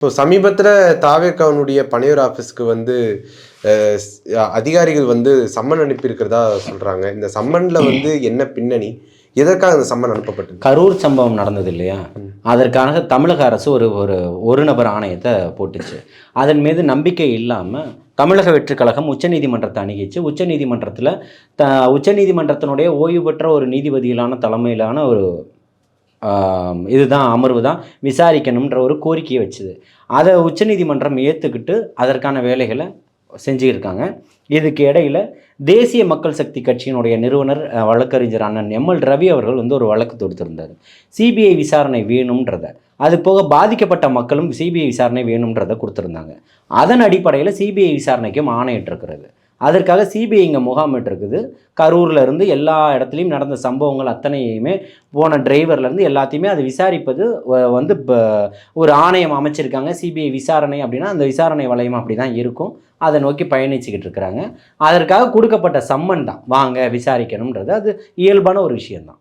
இப்போ சமீபத்தில் தாவேக்காவனுடைய பனையூர் ஆஃபீஸ்க்கு வந்து அதிகாரிகள் வந்து சம்மன் அனுப்பியிருக்கிறதா சொல்றாங்க. இந்த சம்மன்ல வந்து என்ன பின்னணி? எதற்காக இந்த சம்மன் அனுப்பப்பட்டது? கரூர் சம்பவம் நடந்தது இல்லையா அதற்காக தமிழக அரசு ஒரு ஒரு ஒரு நபர் ஆணையத்தை போட்டுச்சு. அதன் மீது நம்பிக்கை இல்லாமல் தமிழக வெற்றிக் கழகம் உச்சநீதிமன்றத்தை அணுகிச்சு. உச்சநீதிமன்றத்தில் த உச்சநீதிமன்றத்தினுடைய ஓய்வு பெற்ற ஒரு நீதிபதிகளான தலைமையிலான ஒரு இதுதான் அமர்வு தான். விசாரிக்கணுன்ற ஒரு கோரிக்கையை வச்சுது. அதை உச்சநீதிமன்றம் ஏற்றுக்கிட்டு அதற்கான வேலைகளை செஞ்சுருக்காங்க இதுக்கு இடையில் தேசிய மக்கள் சக்தி கட்சியினுடைய நிறுவனர் வழக்கறிஞர் அண்ணன் எம்எல் ரவி அவர்கள் வந்து ஒரு வழக்கு தொடுத்திருந்தார். சிபிஐ விசாரணை வேணும்ன்றத. அது போக பாதிக்கப்பட்ட மக்களும் சிபிஐ விசாரணை வேணும்ன்றதை கொடுத்துருந்தாங்க. அதன் அடிப்படையில் சிபிஐ விசாரணைக்கும் ஆணையிட்டிருக்கிறது. அதற்காக சிபிஐ இங்கே முகாமிட்டிருக்குது கரூரில் இருந்து எல்லா இடத்துலையும் நடந்த சம்பவங்கள் அத்தனையுமே போன டிரைவர்லேருந்து எல்லாத்தையுமே அது விசாரிப்பது வ- வந்து ப- ஒரு ஆணையம் அமைச்சிருக்காங்க. சிபிஐ விசாரணை அப்படின்னா அந்த விசாரணை வளையம் அப்படி தான் இருக்கும். அதை நோக்கி பயணிச்சுக்கிட்டு இருக்கிறாங்க. அதற்காக கொடுக்கப்பட்ட சம்மன் தான். வாங்க விசாரிக்கணுன்றது அது இயல்பான ஒரு விஷயம்தான்.